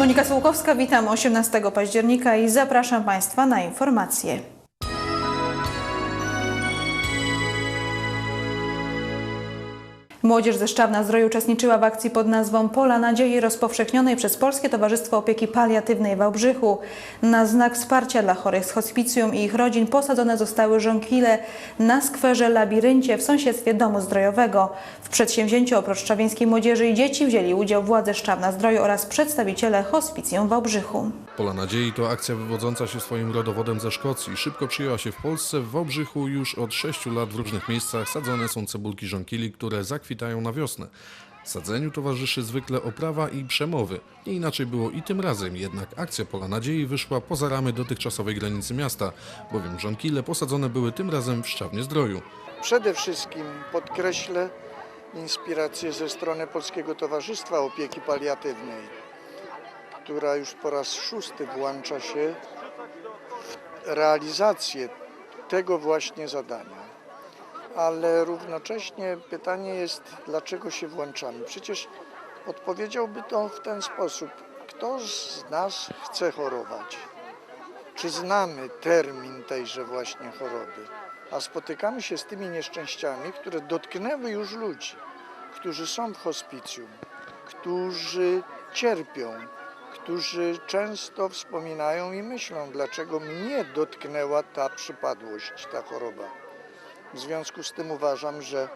Monika Sułkowska, witam 18 października i zapraszam Państwa na informacje. Młodzież ze Szczawna Zdroju uczestniczyła w akcji pod nazwą Pola Nadziei rozpowszechnionej przez Polskie Towarzystwo Opieki Paliatywnej w Wałbrzychu. Na znak wsparcia dla chorych z hospicjum i ich rodzin posadzone zostały żonkile na skwerze Labiryncie w sąsiedztwie Domu Zdrojowego. W przedsięwzięciu oprócz szczawieńskiej młodzieży i dzieci wzięli udział władze Szczawna Zdroju oraz przedstawiciele hospicjum w Wałbrzychu. Pola Nadziei to akcja wywodząca się swoim rodowodem ze Szkocji. Szybko przyjęła się w Polsce. W Wałbrzychu już od 6 lat w różnych miejscach sadzone są cebulki żonkili, które zakwitają na wiosnę. Sadzeniu towarzyszy zwykle oprawa i przemowy. Nie inaczej było i tym razem, jednak akcja Pola Nadziei wyszła poza ramy dotychczasowej granicy miasta, bowiem żonkile posadzone były tym razem w Szczawnie Zdroju. Przede wszystkim podkreślę inspirację ze strony Polskiego Towarzystwa Opieki Paliatywnej, która już po raz szósty włącza się w realizację tego właśnie zadania. Ale równocześnie pytanie jest, dlaczego się włączamy? Przecież odpowiedziałby to w ten sposób. Kto z nas chce chorować? Czy znamy termin tejże właśnie choroby? A spotykamy się z tymi nieszczęściami, które dotknęły już ludzi, którzy są w hospicjum, którzy cierpią, którzy często wspominają i myślą, dlaczego mnie dotknęła ta przypadłość, ta choroba. W związku z tym uważam, że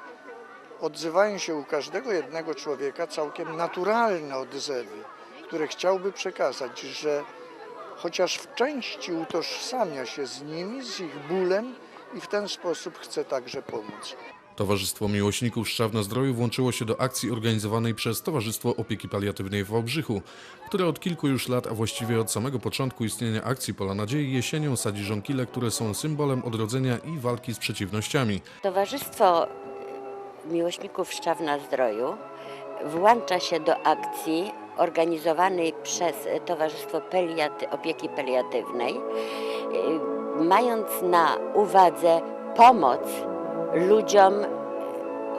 odzywają się u każdego jednego człowieka całkiem naturalne odzewy, które chciałby przekazać, że chociaż w części utożsamia się z nimi, z ich bólem i w ten sposób chce także pomóc. Towarzystwo Miłośników Szczawna Zdroju włączyło się do akcji organizowanej przez Towarzystwo Opieki Paliatywnej w Wałbrzychu, które od kilku już lat, a właściwie od samego początku istnienia akcji Pola Nadziei jesienią sadzi żonkile, które są symbolem odrodzenia i walki z przeciwnościami. Towarzystwo Miłośników Szczawna Zdroju włącza się do akcji organizowanej przez Towarzystwo Peliaty, Opieki Peliatywnej, y, mając na uwadze pomoc ludziom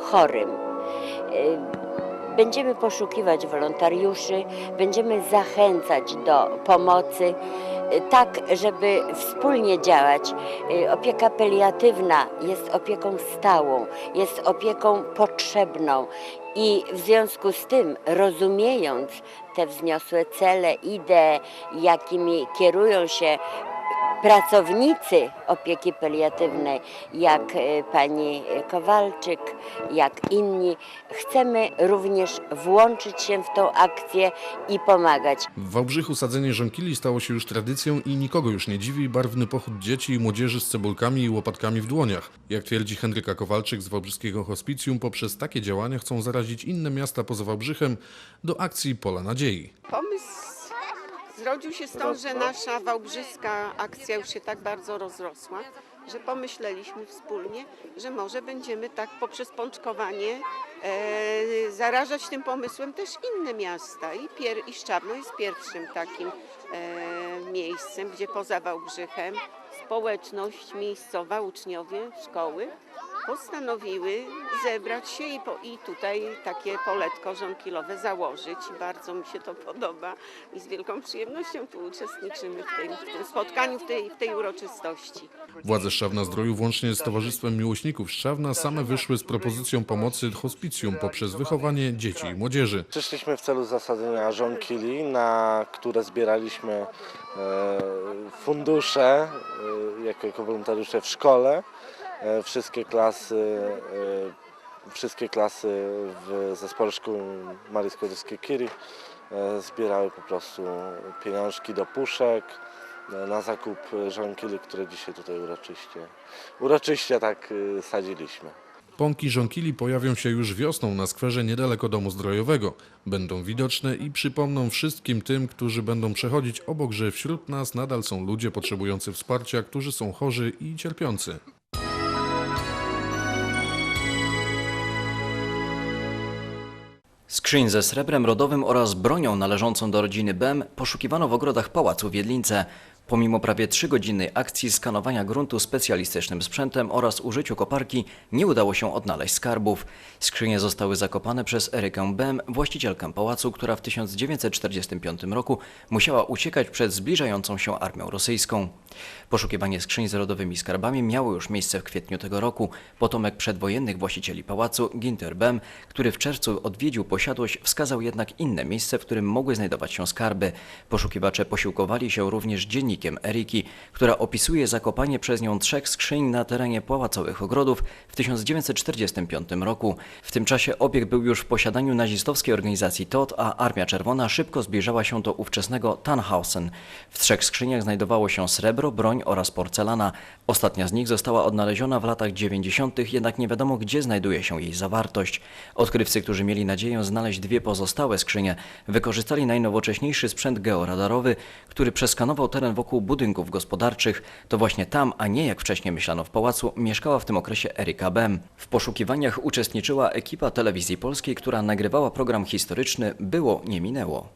chorym. Y, Będziemy poszukiwać wolontariuszy, będziemy zachęcać do pomocy, y, tak żeby wspólnie działać. Y, Opieka paliatywna jest opieką stałą, jest opieką potrzebną i w związku z tym, rozumiejąc te wzniosłe cele, idee, jakimi kierują się pracownicy opieki paliatywnej, jak e, pani Kowalczyk, jak inni, chcemy również włączyć się w tą akcję i pomagać. W Wałbrzychu sadzenie żonkili stało się już tradycją i nikogo już nie dziwi barwny pochód dzieci i młodzieży z cebulkami i łopatkami w dłoniach. Jak twierdzi Henryka Kowalczyk z Wałbrzyskiego Hospicjum, poprzez takie działania chcą zarazić inne miasta poza Wałbrzychem do akcji Pola Nadziei. Pomysł zrodził się stąd, że nasza wałbrzyska akcja już się tak bardzo rozrosła, że pomyśleliśmy wspólnie, że może będziemy tak poprzez pączkowanie e, zarażać tym pomysłem też inne miasta. I, pier, i Szczawno jest pierwszym takim e, miejscem, gdzie poza Wałbrzychem społeczność miejscowa, uczniowie szkoły postanowiły zebrać się i, po, i tutaj takie poletko żonkilowe założyć. I bardzo mi się to podoba i z wielką przyjemnością tu uczestniczymy w tym, w tym spotkaniu, w tej, w tej uroczystości. Władze Szczawna Zdroju włącznie z Towarzystwem Miłośników Szczawna same wyszły z propozycją pomocy hospicjum poprzez wychowanie dzieci i młodzieży. Przyszliśmy w celu zasadzenia żonkili, na które zbieraliśmy e, fundusze e, jako, jako wolontariusze w szkole. E, Wszystkie klasy, e, wszystkie klasy w zespole szkół Marii Skłodowskiej-Curie e, zbierały po prostu pieniążki do puszek na zakup żonkili, które dzisiaj tutaj uroczyście, uroczyście tak sadziliśmy. Pąki żonkili pojawią się już wiosną na skwerze niedaleko domu zdrojowego. Będą widoczne i przypomną wszystkim tym, którzy będą przechodzić obok, że wśród nas nadal są ludzie potrzebujący wsparcia, którzy są chorzy i cierpiący. Skrzyń ze srebrem rodowym oraz bronią należącą do rodziny Bem poszukiwano w ogrodach pałacu w Jedlince. Pomimo prawie trzygodzinnej akcji skanowania gruntu specjalistycznym sprzętem oraz użyciu koparki nie udało się odnaleźć skarbów. Skrzynie zostały zakopane przez Erykę Bem, właścicielkę pałacu, która w 1945 roku musiała uciekać przed zbliżającą się armią rosyjską. Poszukiwanie skrzyń z rodowymi skarbami miało już miejsce w kwietniu tego roku. Potomek przedwojennych właścicieli pałacu, Ginter Bem, który w czerwcu odwiedził posiadłość, wskazał jednak inne miejsce, w którym mogły znajdować się skarby. Poszukiwacze posiłkowali się również dziennikiem Eriki, która opisuje zakopanie przez nią trzech skrzyń na terenie pałacowych ogrodów w 1945 roku. W tym czasie obiekt był już w posiadaniu nazistowskiej organizacji TOT, a Armia Czerwona szybko zbliżała się do ówczesnego Tannhausen. W trzech skrzyniach znajdowało się srebro, broń oraz porcelana. Ostatnia z nich została odnaleziona w latach 90., jednak nie wiadomo gdzie znajduje się jej zawartość. Odkrywcy, którzy mieli nadzieję znaleźć dwie pozostałe skrzynie, wykorzystali najnowocześniejszy sprzęt georadarowy, który przeskanował teren wokół budynków gospodarczych. To właśnie tam, a nie jak wcześniej myślano w pałacu, mieszkała w tym okresie Eryka Bem. W poszukiwaniach uczestniczyła ekipa telewizji polskiej, która nagrywała program historyczny Było, nie minęło.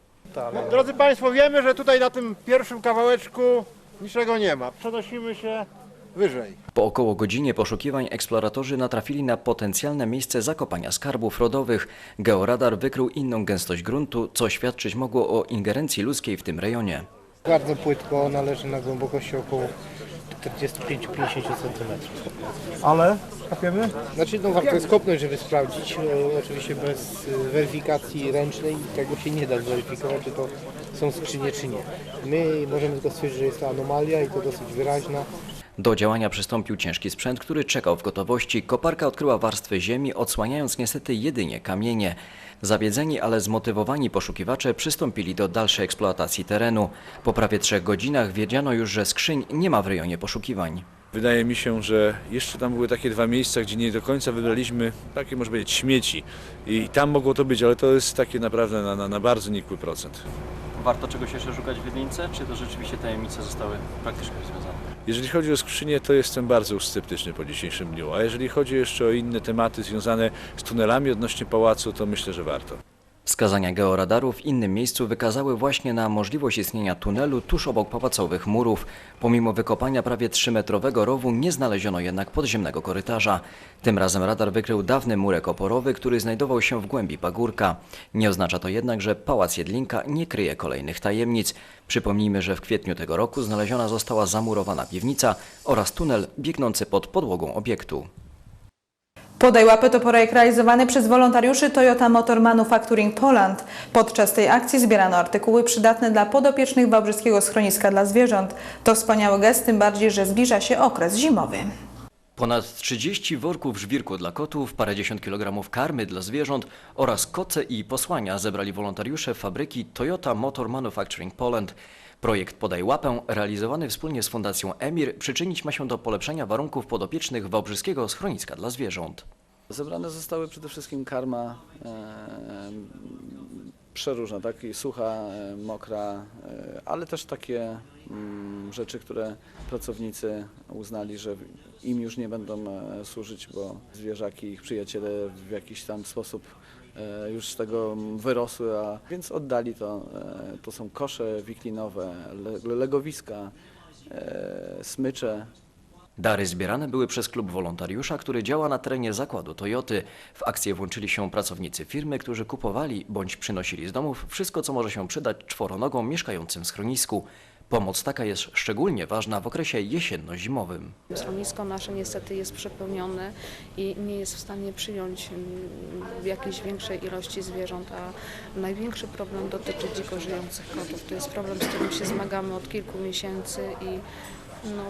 Drodzy Państwo, wiemy, że tutaj na tym pierwszym kawałeczku niczego nie ma. Przenosimy się wyżej. Po około godzinie poszukiwań eksploratorzy natrafili na potencjalne miejsce zakopania skarbów rodowych. Georadar wykrył inną gęstość gruntu, co świadczyć mogło o ingerencji ludzkiej w tym rejonie. Bardzo płytko, należy na głębokości około 45-50 cm. Ale kopiemy? Znaczy, no warto jest kopnąć, żeby sprawdzić. E, oczywiście bez e, weryfikacji ręcznej tego się nie da zweryfikować, czy to są skrzynie, czy nie. My możemy tylko stwierdzić, że jest to anomalia i to dosyć wyraźna. Do działania przystąpił ciężki sprzęt, który czekał w gotowości. Koparka odkryła warstwy ziemi, odsłaniając niestety jedynie kamienie. Zawiedzeni, ale zmotywowani poszukiwacze przystąpili do dalszej eksploatacji terenu. Po prawie trzech godzinach wiedziano już, że skrzyń nie ma w rejonie poszukiwań. Wydaje mi się, że jeszcze tam były takie dwa miejsca, gdzie nie do końca wybraliśmy takie, może powiedzieć, śmieci. I tam mogło to być, ale to jest takie naprawdę na, na, na bardzo nikły procent. Warto czegoś jeszcze szukać w Wiedlińce, czy to rzeczywiście tajemnice zostały praktycznie rozwiązane? Jeżeli chodzi o skrzynię, to jestem bardzo sceptyczny po dzisiejszym dniu. A jeżeli chodzi jeszcze o inne tematy związane z tunelami odnośnie pałacu, to myślę, że warto. Wskazania georadaru w innym miejscu wykazały właśnie na możliwość istnienia tunelu tuż obok pałacowych murów. Pomimo wykopania prawie 3-metrowego rowu nie znaleziono jednak podziemnego korytarza. Tym razem radar wykrył dawny murek oporowy, który znajdował się w głębi pagórka. Nie oznacza to jednak, że Pałac Jedlinka nie kryje kolejnych tajemnic. Przypomnijmy, że w kwietniu tego roku znaleziona została zamurowana piwnica oraz tunel biegnący pod podłogą obiektu. Podaj łapę to projekt realizowany przez wolontariuszy Toyota Motor Manufacturing Poland. Podczas tej akcji zbierano artykuły przydatne dla podopiecznych Wałbrzyskiego Schroniska dla Zwierząt. To wspaniały gest, tym bardziej, że zbliża się okres zimowy. Ponad 30 worków żwirku dla kotów, parędziesiąt kilogramów karmy dla zwierząt oraz koce i posłania zebrali wolontariusze fabryki Toyota Motor Manufacturing Poland. Projekt Podaj Łapę, realizowany wspólnie z Fundacją EMIR, przyczynić ma się do polepszenia warunków podopiecznych Wałbrzyskiego Schroniska dla Zwierząt. Zebrane zostały przede wszystkim karma e, przeróżna, tak? Sucha, e, mokra, e, ale też takie mm, rzeczy, które pracownicy uznali, że im już nie będą e, służyć, bo zwierzaki, ich przyjaciele w jakiś tam sposób już z tego wyrosły, a więc oddali to. E, to są kosze wiklinowe, le, legowiska, e, smycze, Dary zbierane były przez klub wolontariusza, który działa na terenie zakładu Toyoty. W akcję włączyli się pracownicy firmy, którzy kupowali bądź przynosili z domów wszystko, co może się przydać czworonogom mieszkającym w schronisku. Pomoc taka jest szczególnie ważna w okresie jesienno-zimowym. Schronisko nasze niestety jest przepełnione i nie jest w stanie przyjąć mm, jakiejś większej ilości zwierząt, a największy problem dotyczy dziko żyjących kotów. To jest problem, z którym się zmagamy od kilku miesięcy i no,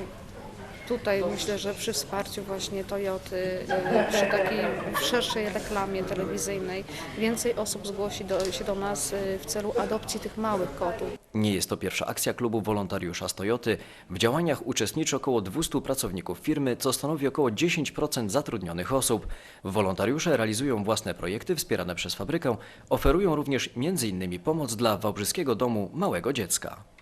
tutaj myślę, że przy wsparciu właśnie Toyoty, y, przy takiej szerszej reklamie telewizyjnej więcej osób zgłosi do, się do nas y, w celu adopcji tych małych kotów. Nie jest to pierwsza akcja klubu wolontariusza z Toyoty. W działaniach uczestniczy około 200 pracowników firmy, co stanowi około 10% zatrudnionych osób. Wolontariusze realizują własne projekty wspierane przez fabrykę, oferują również m.in. pomoc dla Wałbrzyskiego Domu Małego Dziecka.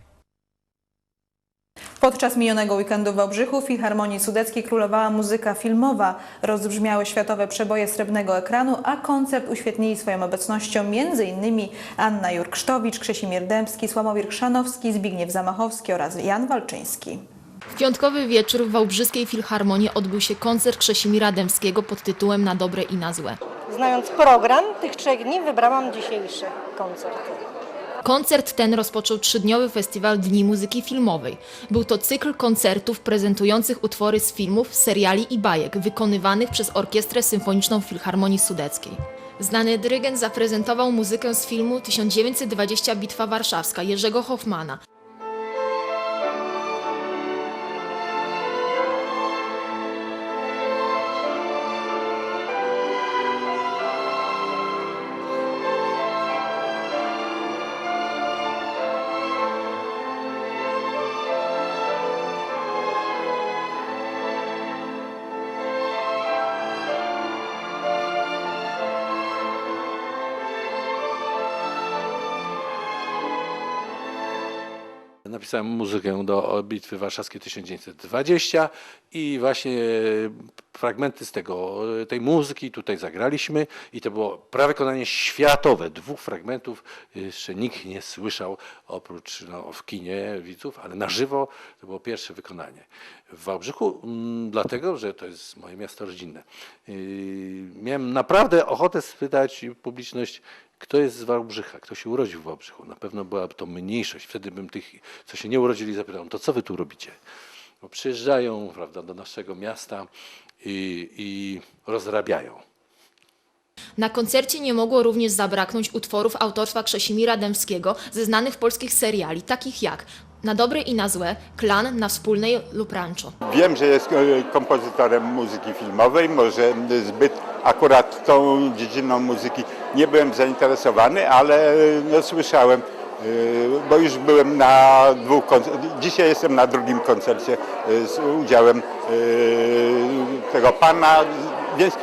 Podczas minionego weekendu w Wałbrzychu w Filharmonii Sudeckiej królowała muzyka filmowa. Rozbrzmiały światowe przeboje srebrnego ekranu, a koncert uświetnili swoją obecnością m.in. Anna Jurksztowicz, Krzesimir Dębski, Sławomir Chrzanowski, Zbigniew Zamachowski oraz Jan Walczyński. W piątkowy wieczór w Wałbrzyskiej Filharmonii odbył się koncert Krzesimira Dębskiego pod tytułem Na dobre i na złe. Znając program tych trzech dni, wybrałam dzisiejszy koncert. Koncert ten rozpoczął trzydniowy festiwal Dni Muzyki Filmowej. Był to cykl koncertów prezentujących utwory z filmów, seriali i bajek wykonywanych przez Orkiestrę Symfoniczną Filharmonii Sudeckiej. Znany dyrygent zaprezentował muzykę z filmu 1920 Bitwa Warszawska Jerzego Hoffmana, Napisałem muzykę do Bitwy Warszawskiej 1920 i właśnie fragmenty z tego, tej muzyki tutaj zagraliśmy i to było prawykonanie światowe. Dwóch fragmentów jeszcze nikt nie słyszał oprócz no, w kinie widzów, ale na żywo to było pierwsze wykonanie. W Wałbrzychu mm, dlatego, że to jest moje miasto rodzinne. Yy, Miałem naprawdę ochotę spytać publiczność, kto jest z Wałbrzycha, kto się urodził w Wałbrzychu. Na pewno była to mniejszość. Wtedy bym tych, co się nie urodzili, zapytał, to co wy tu robicie? Bo przyjeżdżają prawda, do naszego miasta i, i rozrabiają. Na koncercie nie mogło również zabraknąć utworów autorstwa Krzesimira Dębskiego ze znanych polskich seriali, takich jak Na dobre i na złe, Klan na wspólnej lub Rancho. Wiem, że jest e, kompozytorem muzyki filmowej, może zbyt akurat tą dziedziną muzyki nie byłem zainteresowany, ale e, no, słyszałem, e, bo już byłem na dwóch dzisiaj jestem na drugim koncercie e, z udziałem tego pana, więc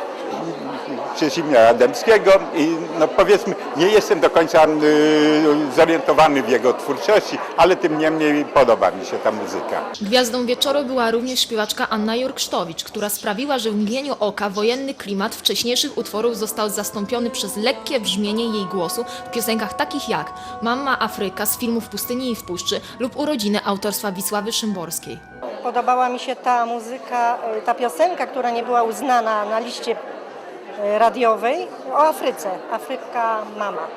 Krzesimira Dębskiego i no powiedzmy nie jestem do końca y, zorientowany w jego twórczości, ale tym niemniej podoba mi się ta muzyka. Gwiazdą wieczoru była również śpiewaczka Anna Jurksztowicz, która sprawiła, że w mgnieniu oka wojenny klimat wcześniejszych utworów został zastąpiony przez lekkie brzmienie jej głosu w piosenkach takich jak Mama Afryka z filmów Pustyni i w Puszczy lub Urodziny autorstwa Wisławy Szymborskiej. Podobała mi się ta muzyka, y, ta piosenka, która nie była uznana na liście radiowej o Afryce. Afryka Mama.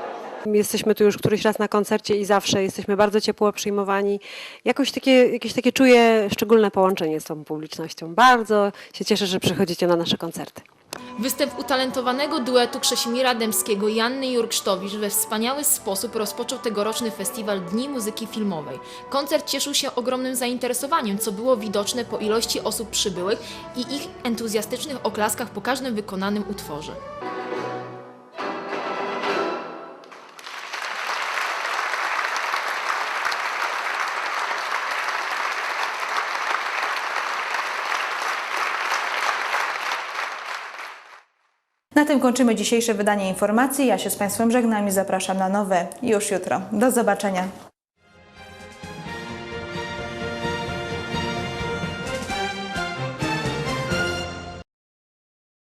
Jesteśmy tu już któryś raz na koncercie i zawsze jesteśmy bardzo ciepło przyjmowani. Jakoś takie, jakieś takie czuję szczególne połączenie z tą publicznością. Bardzo się cieszę, że przychodzicie na nasze koncerty. Występ utalentowanego duetu Krzesimira Dębskiego i Anny Jurksztowicz we wspaniały sposób rozpoczął tegoroczny festiwal Dni Muzyki Filmowej. Koncert cieszył się ogromnym zainteresowaniem, co było widoczne po ilości osób przybyłych i ich entuzjastycznych oklaskach po każdym wykonanym utworze. Na tym kończymy dzisiejsze wydanie informacji. Ja się z Państwem żegnam i zapraszam na nowe już jutro. Do zobaczenia.